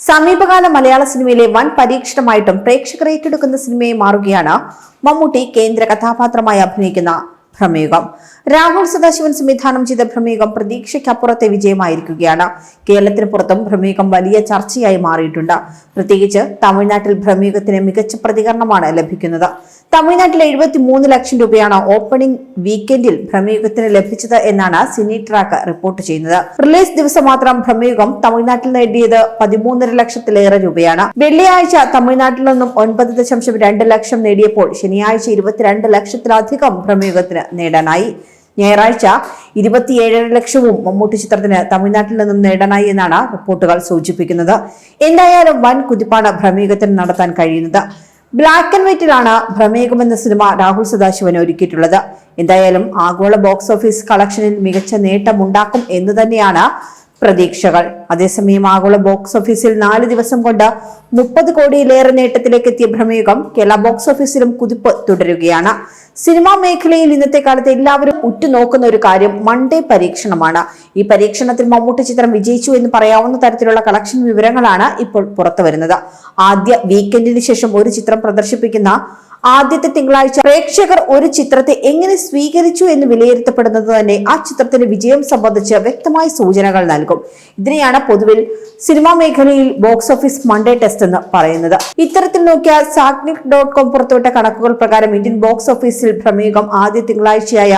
സമീപകാല മലയാള സിനിമയിലെ വൻ പരീക്ഷണമായിട്ടും പ്രേക്ഷകർ ഏറ്റെടുക്കുന്ന സിനിമയെ മാറുകയാണ് മമ്മൂട്ടി കേന്ദ്ര കഥാപാത്രമായി അഭിനയിക്കുന്ന ഭ്രമയുഗം രാഹുൽ സദാശിവൻ സംവിധാനം ചെയ്ത പ്രമേഹം പ്രതീക്ഷയ്ക്കപ്പുറത്തെ വിജയമായിരിക്കുകയാണ്. കേരളത്തിന് പുറത്തും പ്രമേഹം വലിയ ചർച്ചയായി മാറിയിട്ടുണ്ട്. പ്രത്യേകിച്ച് തമിഴ്നാട്ടിൽ പ്രമേഹത്തിന് മികച്ച പ്രതികരണമാണ് ലഭിക്കുന്നത്. തമിഴ്നാട്ടിൽ എഴുപത്തി മൂന്ന് ലക്ഷം രൂപയാണ് ഓപ്പണിംഗ് വീക്കെൻഡിൽ പ്രമേഹത്തിന് ലഭിച്ചത് എന്നാണ് സിനി ട്രാക്ക് റിപ്പോർട്ട് ചെയ്യുന്നത്. റിലീസ് ദിവസം മാത്രം പ്രമേഹം തമിഴ്നാട്ടിൽ നേടിയത് പതിമൂന്നര ലക്ഷത്തിലേറെ രൂപയാണ്. വെള്ളിയാഴ്ച തമിഴ്നാട്ടിൽ നിന്നും ഒൻപത് ദശാംശം രണ്ട് ലക്ഷം നേടിയപ്പോൾ ശനിയാഴ്ച ഇരുപത്തിരണ്ട് ലക്ഷത്തിലധികം ഭ്രമയുഗത്തിന് നേടാനായി. ഞായറാഴ്ച ഇരുപത്തിയേഴര ലക്ഷവും മമ്മൂട്ടി ചിത്രത്തിന് തമിഴ്നാട്ടിൽ നിന്നും നേടാനായി എന്നാണ് റിപ്പോർട്ടുകൾ സൂചിപ്പിക്കുന്നത്. എന്തായാലും വൻ കുതിപ്പാണ് ഭ്രമയുഗത്തിന് നടത്താൻ കഴിയുന്നത്. ബ്ലാക്ക് ആൻഡ് വൈറ്റിലാണ് ഭ്രമേകം എന്ന സിനിമ രാഹുൽ സദാശിവൻ ഒരുക്കിയിട്ടുള്ളത്. എന്തായാലും ആഗോള ബോക്സ് ഓഫീസ് കളക്ഷനിൽ മികച്ച നേട്ടമുണ്ടാക്കും എന്ന് തന്നെയാണ് പ്രതീക്ഷകൾ. അതേസമയം ആഗോള ബോക്സ് ഓഫീസിൽ നാല് ദിവസം കൊണ്ട് മുപ്പത് കോടിയിലേറെ നേട്ടത്തിലേക്ക് എത്തിയ ഭ്രമയുഗം കേരള ബോക്സ് ഓഫീസിലും കുതിപ്പ് തുടരുകയാണ്. സിനിമാ മേഖലയിൽ ഇന്നത്തെ കാലത്ത് എല്ലാവരും ഉറ്റുനോക്കുന്ന ഒരു കാര്യം മൺഡേ പരീക്ഷണമാണ്. ഈ പരീക്ഷണത്തിൽ മമ്മൂട്ടി ചിത്രം വിജയിച്ചു എന്ന് പറയാവുന്ന തരത്തിലുള്ള കളക്ഷൻ വിവരങ്ങളാണ് ഇപ്പോൾ പുറത്തു വരുന്നത് ആദ്യ വീക്കെൻഡിന് ശേഷം ഒരു ചിത്രം പ്രദർശിപ്പിക്കുന്ന ആദ്യത്തെ തിങ്കളാഴ്ച പ്രേക്ഷകർ ഒരു ചിത്രത്തെ എങ്ങനെ സ്വീകരിച്ചു എന്ന് വിലയിരുത്തപ്പെടുന്നത് തന്നെ ആ ചിത്രത്തിന്റെ വിജയം സംബന്ധിച്ച് വ്യക്തമായ സൂചനകൾ നൽകും. ഇതിനെയാണ് പൊതുവിൽ സിനിമാ മേഖലയിൽ ബോക്സ് ഓഫീസ് മൺഡേ ടെസ്റ്റ് എന്ന് പറയുന്നത്. ഇത്തരത്തിൽ നോക്കിയാൽ സാഗ്നിക് ഡോട്ട് കോം പുറത്തുവിട്ട കണക്കുകൾ പ്രകാരം ഇന്ത്യൻ ബോക്സ് ഓഫീസിൽ പ്രമേഹം ആദ്യ തിങ്കളാഴ്ചയായ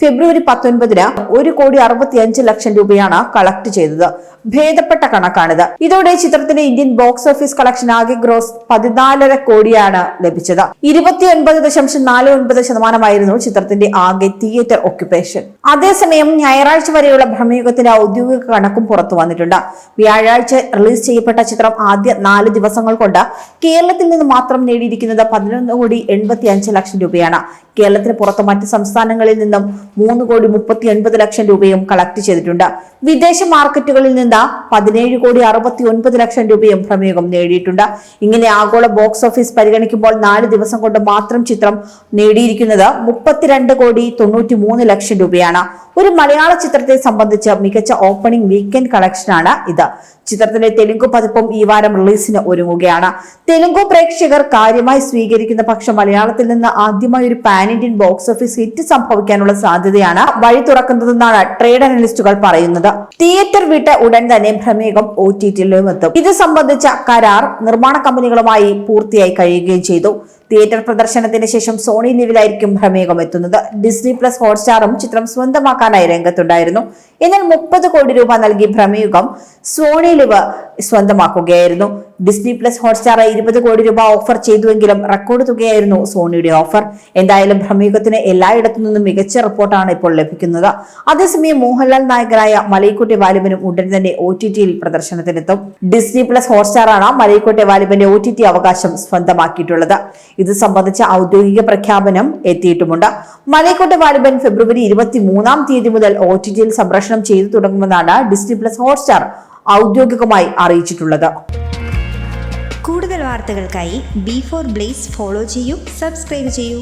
ഫെബ്രുവരി പത്തൊൻപതിന് ഒരു കോടി അറുപത്തി അഞ്ച് ലക്ഷം രൂപയാണ് കളക്ട് ചെയ്തത്. ഭേദപ്പെട്ട കണക്കാണിത്. ഇതോടെ ചിത്രത്തിന്റെ ഇന്ത്യൻ ബോക്സ് ഓഫീസ് കളക്ഷൻ ആകെ ഗ്രോസ് പതിനാലര കോടിയാണ് ലഭിച്ചത്. ഇരുപത്തിയൊൻപത് ദശാംശം നാല് ഒൻപത് ശതമാനമായിരുന്നു ചിത്രത്തിന്റെ ആകെ തിയേറ്റർ ഒക്യുപേഷൻ അതേസമയം ഞായറാഴ്ച വരെയുള്ള ഭ്രമയുഗത്തിന്റെ ഔദ്യോഗിക കണക്കും പുറത്തു വന്നിട്ടുണ്ട്. വ്യാഴാഴ്ച റിലീസ് ചെയ്യപ്പെട്ട ചിത്രം ആദ്യ നാല് ദിവസങ്ങൾ കൊണ്ട് കേരളത്തിൽ നിന്ന് മാത്രം നേടിയിരിക്കുന്നത് പതിനൊന്ന് കോടി എൺപത്തി അഞ്ച് ലക്ഷം രൂപയാണ്. കേരളത്തിന് പുറത്ത് മറ്റ് സംസ്ഥാനങ്ങളിൽ നിന്നും മൂന്ന് കോടി മുപ്പത്തി ഒൻപത് ലക്ഷം രൂപയും കളക്ട് ചെയ്തിട്ടുണ്ട്. വിദേശ മാർക്കറ്റുകളിൽ നിന്ന് പതിനേഴ് കോടി അറുപത്തി ഒൻപത് ലക്ഷം രൂപയും പ്രമേയം നേടിയിട്ടുണ്ട്. ഇങ്ങനെ ആഗോള ബോക്സ് ഓഫീസ് പരിഗണിക്കുമ്പോൾ നാല് ദിവസം കൊണ്ട് മാത്രം ചിത്രം നേടിയിരിക്കുന്നത് മുപ്പത്തിരണ്ട് കോടി തൊണ്ണൂറ്റി മൂന്ന് ലക്ഷം രൂപയാണ്. ഒരു മലയാള ചിത്രത്തെ സംബന്ധിച്ച് മികച്ച ഓപ്പണിംഗ് വീക്കെൻഡ് കളക്ഷനാണ് ഇത്. ചിത്രത്തിന്റെ തെലുങ്ക് പതിപ്പും ഈ വാരം റിലീസിന് ഒരുങ്ങുകയാണ്. തെലുങ്ക് പ്രേക്ഷകർ കാര്യമായി സ്വീകരിക്കുന്ന പക്ഷം മലയാളത്തിൽ നിന്ന് ആദ്യമായി ഒരു ഇന്ത്യൻ ബോക്സ് ഓഫീസ് ഹിറ്റ് സംഭവിക്കാനുള്ള സാധ്യതയാണ് വഴി തുറക്കുന്നതെന്നാണ് ട്രേഡ് അനലിസ്റ്റുകൾ പറയുന്നത്. തിയേറ്റർ വിട്ട് ഉടൻ തന്നെ ഭ്രമേകം ഒ ടി ടിയിലും എത്തും. ഇത് സംബന്ധിച്ച കരാർ നിർമ്മാണ കമ്പനികളുമായി പൂർത്തിയായി കഴിയുകയും ചെയ്തു. തിയേറ്റർ പ്രദർശനത്തിന് ശേഷം സോണി ലിവിലായിരിക്കും ഭ്രമേകം എത്തുന്നത് ഡിസ്നി പ്ലസ് ഹോട്ട്സ്റ്റാറും ചിത്രം സ്വന്തമാക്കാനായി രംഗത്തുണ്ടായിരുന്നു. എന്നാൽ മുപ്പത് കോടി രൂപ നൽകി ഭ്രമയുഗം സോണി ലിവ് സ്വന്തമാക്കുകയായിരുന്നു. ഡിസ്നി പ്ലസ് ഹോട്ട്സ്റ്റാർ ഇരുപത് കോടി രൂപ ഓഫർ ചെയ്തുവെങ്കിലും റെക്കോർഡ് തുകയായിരുന്നു സോണിയുടെ ഓഫർ. എന്തായാലും ഭ്രമയുഗത്തിന് എല്ലായിടത്തു നിന്നും മികച്ച റിപ്പോർട്ടാണ് ഇപ്പോൾ ലഭിക്കുന്നത്. അതേസമയം മോഹൻലാൽ നായകനായ മലൈക്കുട്ടി വാലിബനും ഉടൻ തന്നെ ഒ ടി ടിയിൽ പ്രദർശനത്തിനെത്തും. ഡിസ്നി പ്ലസ് ഹോട്ട്സ്റ്റാറാണ് മലൈക്കുട്ടി വാലിബന്റെ ഒ ടി ടി അവകാശം സ്വന്തമാക്കിയിട്ടുള്ളത്. ഇത് സംബന്ധിച്ച ഔദ്യോഗിക പ്രഖ്യാപനം എത്തിയിട്ടുമുണ്ട്. മലയക്കോട്ടെ വാലിബൻ ഫെബ്രുവരി ഇരുപത്തി മൂന്നാം തീയതി മുതൽ ഒ ടി ടിയിൽ സംപ്രേഷണം ചെയ്തു തുടങ്ങുമെന്നാണ് ഡിസ്നി പ്ലസ് ഹോട്ട്സ്റ്റാർ ഔദ്യോഗികമായി അറിയിച്ചിട്ടുള്ളത്. കൂടുതൽ വാർത്തകൾക്കായി ബി ഫോർ ബ്ലേസ് ഫോളോ ചെയ്യൂ സബ്സ്ക്രൈബ് ചെയ്യൂ.